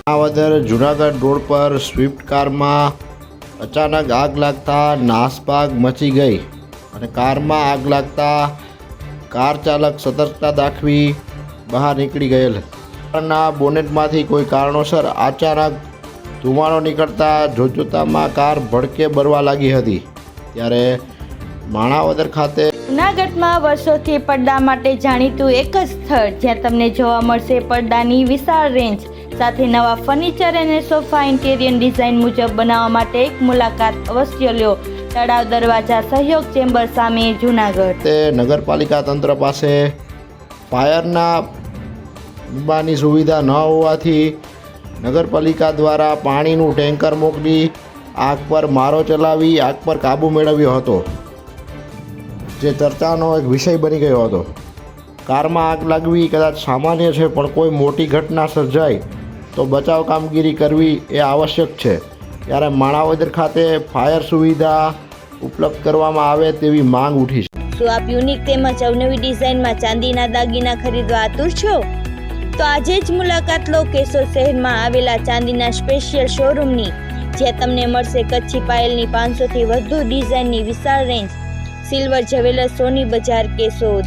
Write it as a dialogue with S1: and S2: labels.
S1: Manavadar Junagadh road પર Swift કારમાં અચાનક આગ લાગતા નાસભાગ મચી ગઈ અને કારમાં આગ લાગતા કાર ચાલક સતર્કતા દાખવી બહાર નીકળી ગયેલ. કારના બોનેટમાંથી કોઈ કારણોસર અચાનક ધુમાડો નીકળતા જોતજોતામાં કાર ભડકે બરવા લાગી હતી. ત્યારે માણાવદર ખાતે
S2: જૂનાગઢમાં વર્ષોથી પડદા માટે જાણીતું એક જ સ્થળ જ્યાં તમને જોવા મળશે પડદાની વિશાળ રેન્જ. સાથે નવા ફર્નિચર અને સોફા ઇન્ટેરિયર ડિઝાઇન મુજબ બનાવવા માટે એક મુલાકાત અવશ્ય લ્યો તળાવ દરવાજા સહયોગ ચેમ્બર સામે જૂનાગઢ.
S1: તે નગરપાલિકા તંત્ર પાસે ફાયરના બાની સુવિધા ન હોવાથી નગરપાલિકા દ્વારા પાણીનું ટેન્કર મોકલી આગ પર મારો ચલાવી, આગ પર કાબૂ મેળવ્યો હતો, જે ચર્ચાનો એક વિષય બની ગયો હતો. કારમાં આગ લાગવી કદાચ સામાન્ય છે, પણ કોઈ મોટી ઘટના સર્જાય તો બચાવ કામગીરી કરવી એ આવશ્યક છે. ત્યારે માણાવદર ખાતે ફાયર સુવિધા ઉપલબ્ધ કરવામાં આવે તેવી માંગ ઉઠી છે.
S2: શું આપ યુનિક તેમજ અવનવી ડિઝાઇનમાં ચાંદીના દાગીના ખરીદવા આતુર છો? તો આજે જ મુલાકાત લો કેશોર શહેરમાં આવેલા ચાંદીના સ્પેશિયલ શોરૂમની, જ્યાં તમને મળશે કચ્છી પાયલની પાંચસોથી વધુ ડિઝાઇનની વિશાળ રેન્જ, સિલ્વર જ્વેલર્સ સોની બજાર કેશોદ.